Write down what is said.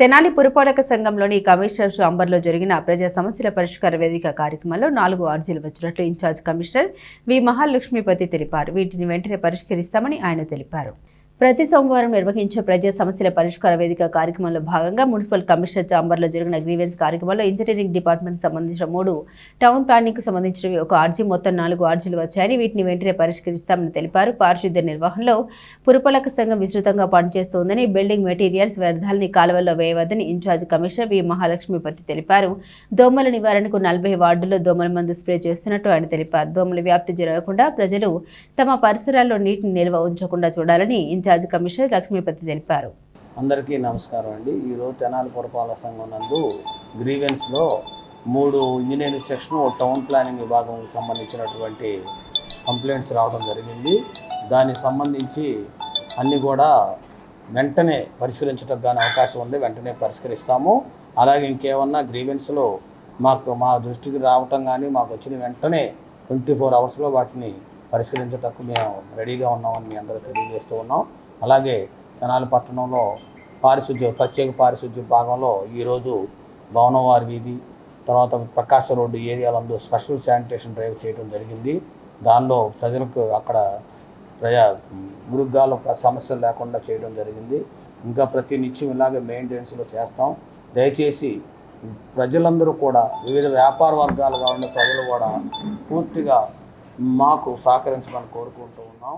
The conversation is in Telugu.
తెనాలి పురపాలక సంఘంలోని కమిషనర్ చాంబర్లో జరిగిన ప్రజా సమస్యల పరిష్కార వేదిక కార్యక్రమంలో నాలుగు అర్జీలు వచ్చినట్లు ఇన్ఛార్జ్ కమిషనర్ వి మహాలక్ష్మీపతి తెలిపారు. వీటిని వెంటనే పరిష్కరిస్తామని ఆయన తెలిపారు. ప్రతి సోమవారం నిర్వహించే ప్రజా సమస్యల పరిష్కార వేదిక కార్యక్రమంలో భాగంగా మున్సిపల్ కమిషనర్ చాంబర్లో జరిగిన గ్రీవెన్స్ కార్యక్రమంలో ఇంజనీరింగ్ డిపార్ట్మెంట్ సంబంధించిన మూడు టౌన్ ప్లానింగ్కు సంబంధించినవి ఒక ఆర్జీ మొత్తం నాలుగు ఆర్జీలు వచ్చాయని వీటిని వెంటనే పరిష్కరిస్తామని తెలిపారు. పారిశుద్ధ్య నిర్వహణలో పురపాలక సంఘం విస్తృతంగా పనిచేస్తోందని బిల్డింగ్ మెటీరియల్స్ వ్యర్థాలని కాలువల్లో వేయవద్దని ఇన్ఛార్జ్ కమిషనర్ వి. మహాలక్ష్మీపతి తెలిపారు. దోమల నివారణకు నలభై వార్డుల్లో దోమల మందు స్ప్రే చేస్తున్నట్టు ఆయన తెలిపారు. దోమల వ్యాప్తి జరగకుండా ప్రజలు తమ పరిసరాల్లో నీటిని నిల్వ ఉంచకుండా చూడాలని ఇన్ఛార్జ్ కమిషనర్ లక్ష్మీపతి తెలిపారు. అందరికీ నమస్కారం అండి. ఈరోజు తెనాలి పురపాలక సంఘం నందు గ్రీవెన్స్లో మూడు ఇంజనీరింగ్ సెక్షన్ ఒక టౌన్ ప్లానింగ్ విభాగం సంబంధించినటువంటి కంప్లైంట్స్ రావడం జరిగింది. దానికి సంబంధించి అన్నీ కూడా వెంటనే పరిష్కరించడం కానీ అవకాశం ఉంది. వెంటనే పరిష్కరిస్తాము. అలాగే ఇంకేమన్నా గ్రీవెన్స్లో మాకు మా దృష్టికి రావటం కానీ మాకు వచ్చిన వెంటనే ట్వంటీ ఫోర్ అవర్స్లో వాటిని పరిష్కరించటకు మేము రెడీగా ఉన్నామని మీ అందరూ తెలియజేస్తూ ఉన్నాం. అలాగే తెనాలి పట్టణంలో పారిశుద్ధ్య ప్రత్యేక పారిశుద్ధ్య భాగంలో ఈరోజు భవనవారి వీధి తర్వాత ప్రకాశ రోడ్డు ఏరియాలందు స్పెషల్ శానిటేషన్ డ్రైవ్ చేయడం జరిగింది. దానిలో ప్రజలకు అక్కడ ప్రజా మృగాల సమస్యలు లేకుండా చేయడం జరిగింది. ఇంకా ప్రతి నిత్యం ఇలాగే మెయింటెనెన్స్లో చేస్తాం. దయచేసి ప్రజలందరూ కూడా వివిధ వ్యాపార వర్గాలుగా ఉన్న ప్రజలు కూడా పూర్తిగా మాకు సహకరించమని కోరుకుంటూ ఉన్నాం.